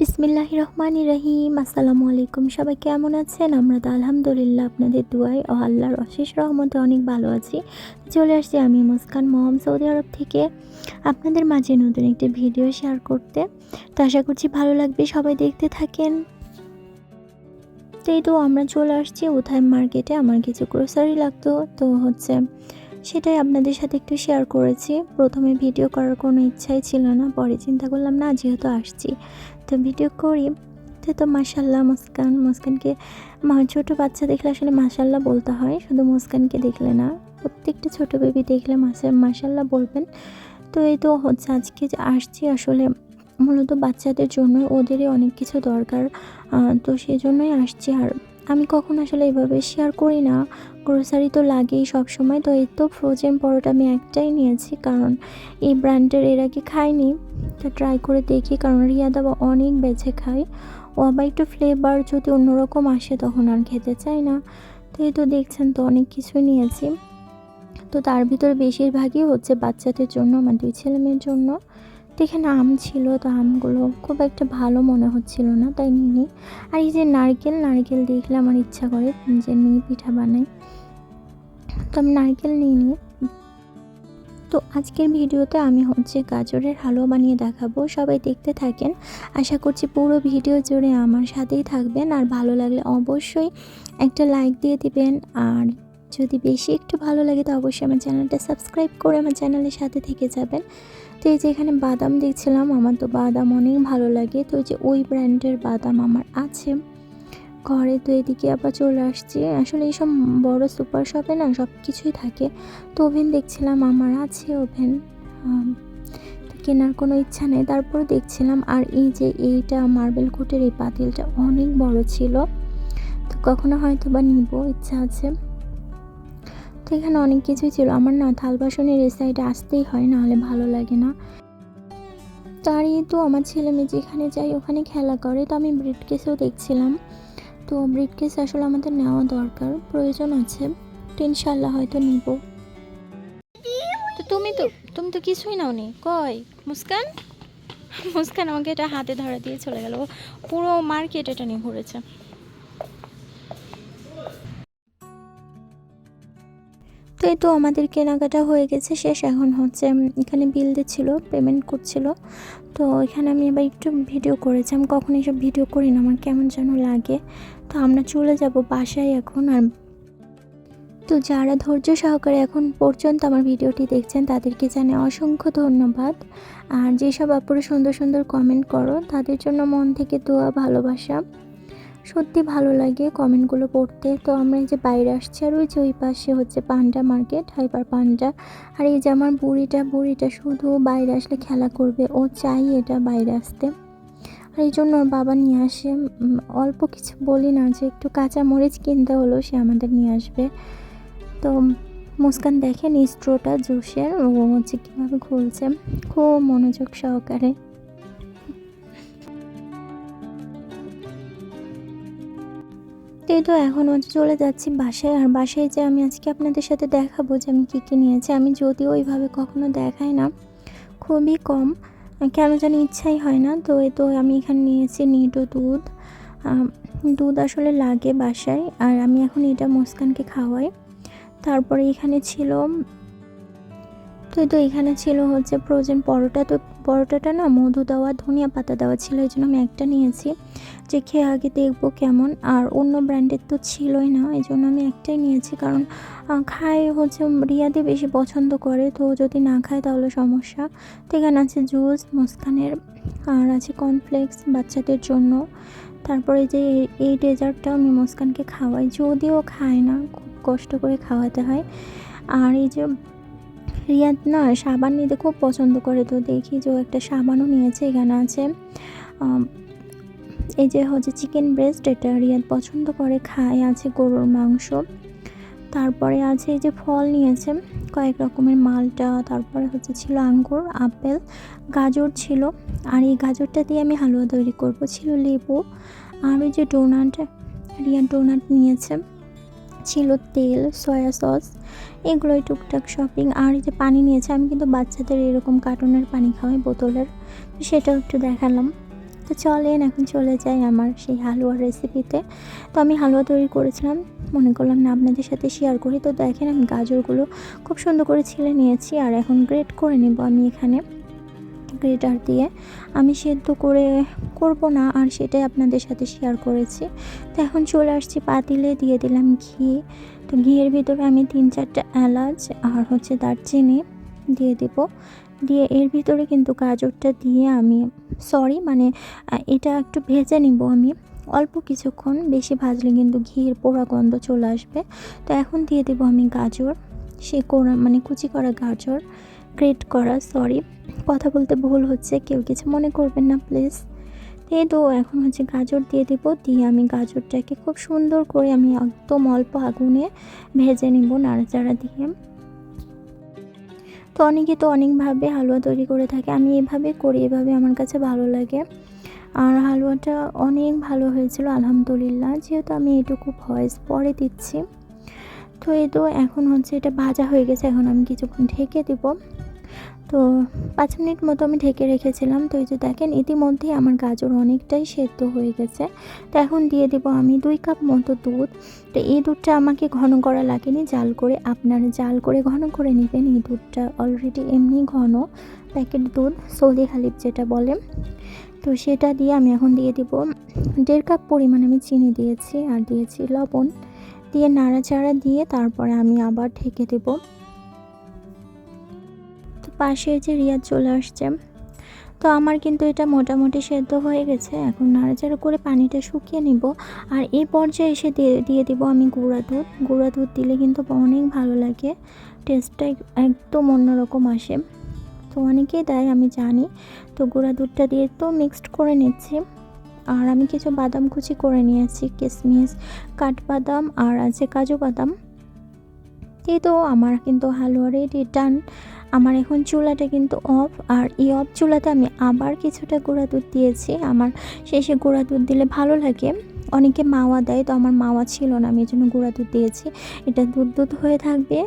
বিসমিল্লাহ রহমান রহিম আসসালামু আলাইকুম সবাই কেমন আছেন? আমরা তো আলহামদুলিল্লাহ আপনাদের দুয়ায় ও আল্লাহর অশেষ রহমতে অনেক ভালো আছি। চলে আসছি আমি মুস্কান মোহাম সৌদি আরব থেকে আপনাদের মাঝে নতুন একটি ভিডিও শেয়ার করতে। তো আশা করছি ভালো লাগবে, সবাই দেখতে থাকেন। তো এই তো আমরা চলে আসছি উথাই মার্কেটে, আমার কিছু গ্রোসারি লাগতো, তো হচ্ছে সেটাই আপনাদের সাথে একটু শেয়ার করেছি। প্রথমে ভিডিও করার কোনো ইচ্ছাই ছিল না, পরে চিন্তা করলাম, না, যেহেতু আসছি। তো ভিডিও করি। তো তো মাসাল্লাহ মুস্কান, মুস্কানকে ছোটো বাচ্চা দেখলে আসলে মাসাল্লাহ বলতে হয়, শুধু মুস্কানকে দেখলে না। প্রত্যেকটা ছোট বেবি দেখলে মাসে মাসাল্লাহ বলবেন। তো, এই তো হচ্ছে আজকে যে আসছি, আসলে মূলত বাচ্চাদের জন্য ওদেরই অনেক কিছু দরকার। তো সেই জন্যই আসছি। আর আমি কখন আসলে এভাবে শেয়ার করি না। গ্রোসারি তো লাগেই সব সময় তো এই তো ফ্রোজেন পরোটা আমি একটাই নিয়েছি, কারণ এই ব্র্যান্ডের এর আগে খাইনি। তো ট্রাই করে দেখি, কারণ রিয়া দাবা অনেক বেছে খায়। ও আবার একটু ফ্লেভার যদি অন্যরকম আসে তখন আর খেতে চাই না। তো এই তো দেখছেন তো অনেক কিছুই নিয়েছি। তো তার ভিতরে বেশিরভাগই হচ্ছে বাচ্চাদের জন্য, আমার দুই ছেলে মেয়ের জন্য। তো এখানে আম ছিল, তো আমগুলো খুব একটা ভালো মনে হচ্ছিল না, তাই নিইনি। আর এই যে নারকেল নারকেল দেখলে আমার ইচ্ছা করে যে নিয়ে পিঠা বানাই। তো আমি নারকেল নিইনি। তো আজকের ভিডিওতে আমি হচ্ছে গাজরের হালুয়া বানিয়ে দেখাবো। সবাই দেখতে থাকেন। আশা করছি পুরো ভিডিও জুড়ে আমার সাথেই থাকবেন। আর ভালো লাগলে অবশ্যই একটা লাইক দিয়ে দিবেন। আর যদি বেশি একটু ভালো লাগে তো অবশ্যই আমার চ্যানেলটা সাবস্ক্রাইব করে আমার চ্যানেলের সাথে থেকে যাবেন। তো এই যে এখানে বাদাম দেখছিলাম, আমার তো বাদাম অনেক ভালো লাগে। তো যে ওই ব্র্যান্ডের বাদাম আমার আছে। ঘরে তো এদিকে আবার চলে আসছি। আসলে এইসব বড় সুপার শপে না সব কিছুই থাকে। তো ওভেন দেখছিলাম, আমার আছে ওভেন। কেনার কোনো ইচ্ছা নেই। তারপর দেখছিলাম, আর এই যে এইটা মার্বেল কোটের এই পাতিলটা অনেক বড় ছিল। তো কখনো হয়তো বা নিব, ইচ্ছা আছে। তো এখানে অনেক কিছুই ছিল। আমার না থাল বাসনের এই সাইডে আসতেই হয়, নাহলে ভালো লাগে না। তারই তো আমার ছেলে মেয়ে যেখানে যাই ওখানে খেলা করে। তো আমি ব্রিড কেসেও দেখছিলাম। তো ব্রিড কেস আসলে আমাদের নেওয়া দরকার, প্রয়োজন আছে। ইনশাল্লাহ হয়তো নিব। তো তুমি তো তুমি তো কিছুই নাও নি কই? মুস্কান? মুস্কান আমাকে এটা হাতে ধরা দিয়ে চলে গেল। পুরো মার্কেট এটা নিয়ে ঘুরেছে। তো এই তো আমাদের কেনাকাটা হয়ে গেছে, শেষ এখন হচ্ছে এখানে বিল দিচ্ছিল পেমেন্ট করছিল। তো এখানে আমি এবার একটু ভিডিও করেছি, আমি কখনো এসব ভিডিও করি না, আমার কেমন যেন লাগে। তো আমরা চলে যাব বাসায় এখন, আর তো যারা ধৈর্য সহকারে এখন পর্যন্ত আমার ভিডিওটি দেখছেন, তাদেরকে জানে অসংখ্য ধন্যবাদ। আর যেসব আপুরে সুন্দর সুন্দর কমেন্ট করো, তাদের জন্য মন থেকে দোয়া, ভালোবাসা। সত্যি ভালো লাগে কমেন্টগুলো পড়তে। তো আমরা এই যে বাইরে আসছি আর ওই যে ওই পাশে হচ্ছে পান্ডা মার্কেট, হাইপার পান্ডা। আর এই যে আমার বুড়িটা বুড়িটা শুধু বাইরে আসলে খেলা করবে, ও চাই এটা বাইরে আসতে। আর এই জন্য ওর বাবা নিয়ে আসে। অল্প কিছু বলি না যে একটু কাঁচা মরিচ কিনতে হলো সে আমাদের নিয়ে আসবে। তো মুস্কান দেখেন স্ট্রোটা জুসের ও হচ্ছে কীভাবে খুলছে খুব মনোযোগ সহকারে। এই তো এখন হচ্ছে চলে যাচ্ছি বাসায়। আর বাসায় যে আমি আজকে আপনাদের সাথে দেখাবো যে আমি কী কী নিয়েছি, আমি যদিও ওইভাবে কখনো দেখাই না। খুবই কম। কেন জানি ইচ্ছাই হয় না। তো এ তো আমি এখানে নিয়েছি নিটো দুধ। দুধ আসলে লাগে বাসায়। আর আমি এখন এটা মুস্কানকে খাওয়াই। তারপরে এখানে ছিল তো তো এখানে ছিল হচ্ছে ফ্রোজেন পরোটা। তো পরোটাটা না মধু দেওয়া, ধনিয়া পাতা দেওয়া ছিল, এই জন্য আমি একটা নিয়েছি। যে খেয়ে আগে দেখব কেমন। আর অন্য ব্র্যান্ডের তো ছিলই না, এই জন্য আমি একটাই নিয়েছি। কারণ খায় হচ্ছে রিয়াদি বেশি পছন্দ করে, তো যদি না খায় তাহলে সমস্যা। তো এখানে আছে জুস মুস্কানের, আর আছে কর্নফ্লেক্স বাচ্চাদের জন্য। তারপরে যে এই ডেজার্টটা আমি মুস্কানকে খাওয়াই। যদিও খায় না, খুব কষ্ট করে খাওয়াতে হয়। আর এই যে রিয়াদ না, সাবান নিতে খুব পছন্দ করে। তো দেখি যে ও একটা সাবানও নিয়েছে, এখানে আছে। এই যে হচ্ছে চিকেন ব্রেস্ট এটা রিয়াদ পছন্দ করে, খায়, আছে গরুর মাংস। তারপরে আছে এই যে ফল নিয়েছে, কয়েক রকমের মালটা, তারপরে হচ্ছে ছিল আঙ্গুর, আপেল, গাজর ছিল। আর এই গাজরটা দিয়ে আমি হালুয়া তৈরি করব, ছিল লেবু। আর ওই যে ডোনাট রিয়ান ডোনাট নিয়েছে। ছিল তেল, সয়া সস, এগুলোই টুকটাক শপিং আর যে পানি নিয়েছে, আমি কিন্তু বাচ্চাদের এরকম কার্টুনের পানি খাওয়াই বোতলের। তো সেটাও একটু দেখালাম। তো চলেন, এখন চলে যাই আমার সেই হালুয়ার রেসিপিতে তো আমি হালুয়া তৈরি করেছিলাম। মনে করলাম না, আপনাদের সাথে শেয়ার করি। তো দেখেন, আমি গাজরগুলো খুব সুন্দর করে ছিলে নিয়েছি, আর এখন গ্রেট করে নেব আমি এখানে। গ্রেটার দিয়ে আমি সেদ্ধ করে করব না আর সেটাই আপনাদের সাথে শেয়ার করেছি। তো এখন চলে আসছি পাতিলে, দিয়ে দিলাম ঘি। তো ঘিয়ের ভিতরে আমি তিন চারটা এলাচ আর হচ্ছে দারচিনি দিয়ে দেব। দিয়ে এর ভিতরে কিন্তু গাজরটা দিয়ে আমি সরি মানে এটা একটু ভেজে নিব আমি। অল্প কিছুক্ষণ, বেশি ভাজলে কিন্তু ঘিয়ের পোড়া গন্ধ চলে আসবে। তো এখন দিয়ে দেবো আমি গাজর, সে করা মানে কুচি করা গাজর। গ্রেট করা সরি কথা বলতে ভুল হচ্ছে, কেউ কিছু মনে করবেন না প্লিজ এই তো এখন হচ্ছে গাজর দিয়ে দেবো, দিয়ে আমি গাজরটাকে খুব সুন্দর করে আমি একদম অল্প আগুনে ভেজে নিব নাড়াচাড়া দিয়ে। তো অনেকে তো অনেকভাবে হালুয়া তৈরি করে থাকে, আমি এভাবে করি, এভাবে আমার কাছে ভালো লাগে। আর হালুয়াটা অনেক ভালো হয়েছিল, আলহামদুলিল্লাহ, যেহেতু আমি এটুকু ভয়েস পরে দিচ্ছি। তো এই তো এখন হচ্ছে এটা ভাজা হয়ে গেছে, এখন আমি কিছুক্ষণ ঢেকে দেব। তো পাঁচ মিনিট মতো আমি ঢেকে রেখেছিলাম। তো এই যে দেখেন, ইতিমধ্যেই আমার গাজর অনেকটাই সেদ্ধ হয়ে গেছে। তো এখন দিয়ে দেবো আমি দুই কাপ মতো দুধ। তো এই দুধটা আমাকে ঘন করা লাগেনি, জাল করে আপনারা জাল করে ঘন করে নেবেন। এই দুধটা অলরেডি এমনি ঘন। প্যাকেট দুধ, সৌদি হালিব যেটা বলে। তো সেটা দিয়ে আমি এখন দিয়ে দিব দেড় কাপ পরিমাণ আমি চিনি দিয়েছি, আর দিয়েছি লবণ। দিয়ে নাড়াচাড়া দিয়ে তারপরে আমি আবার ঢেকে দেব। পাশে যে রিয়াজ চলে আসছে, তো আমার কিন্তু এটা মোটামুটি সেদ্ধ হয়ে গেছে। এখন নাড়াচাড়া করে পানিটা শুকিয়ে নিব। আর এই পর্যায়ে এসে দিয়ে দিয়ে দিব আমি গুঁড়া দুধ। গুঁড়া দুধ দিলে কিন্তু অনেক ভালো লাগে। টেস্টটা একদম অন্যরকম আসে। তো অনেকেই দেয়, আমি জানি। তো গুঁড়া দুধটা দিয়ে তো মিক্সড করে নিচ্ছি। আর আমি কিছু বাদাম কুচি করে নিয়েছি কিশমিশ কাঠবাদাম আর আছে কাজু বাদাম। এই তো আমার কিন্তু হালুয়া রেডি ডান আমার এখন চুলাটা কিন্তু অফ আর এই অফ চুলাতে আমি আবার কিছুটা গুঁড়া দুধ দিয়েছি। আমার শেষে গুঁড়া দুধ দিলে ভালো লাগে। অনেকে মাওয়া দেয়, তো আমার মাওয়া ছিল না, আমি এই জন্য গুঁড়া দুধ দিয়েছি। এটা দুধ দুধ হয়ে থাকবে,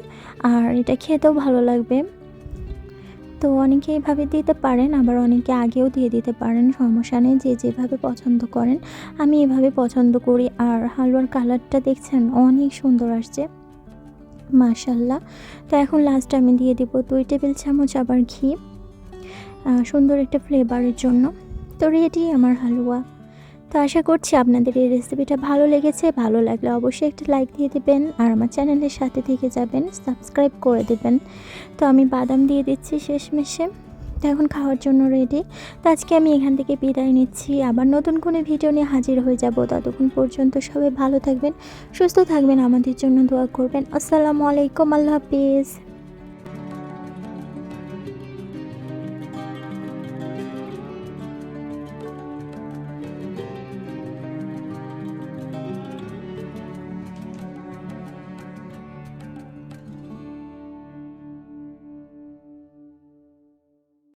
আর এটা খেতেও ভালো লাগবে। তো অনেকে এইভাবে দিতে পারেন, আবার অনেকে আগেও দিয়ে দিতে পারেন, সমস্যা নেই, যে যেভাবে পছন্দ করেন, আমি এভাবে পছন্দ করি। আর হালুয়ার কালারটা দেখছেন, অনেক সুন্দর আসছে। মাশাল্লাহ। তো এখন লাস্ট আমি দিয়ে দিব দুই টেবিল চামচ আবার ঘি সুন্দর একটা ফ্লেভারের জন্য। তো রেডি আমার হালুয়া। তো আশা করছি আপনাদের এই রেসিপিটা ভালো লেগেছে। ভালো লাগলে অবশ্যই একটা লাইক দিয়ে দেবেন আর আমার চ্যানেলের সাথে থেকে যাবেন সাবস্ক্রাইব করে দেবেন। তো আমি বাদাম দিয়ে দিচ্ছি শেষমেশে। তো এখন খাওয়ার জন্য রেডি তো আজকে আমি এখান থেকে বিদায় নিচ্ছি। আবার নতুন কোনো ভিডিও নিয়ে হাজির হয়ে যাব। ততক্ষণ পর্যন্ত সবাই ভালো থাকবেন, সুস্থ থাকবেন। আমাদের জন্য দোয়া করবেন। আসসালামু আলাইকুম। আল্লাহ হাফিজ।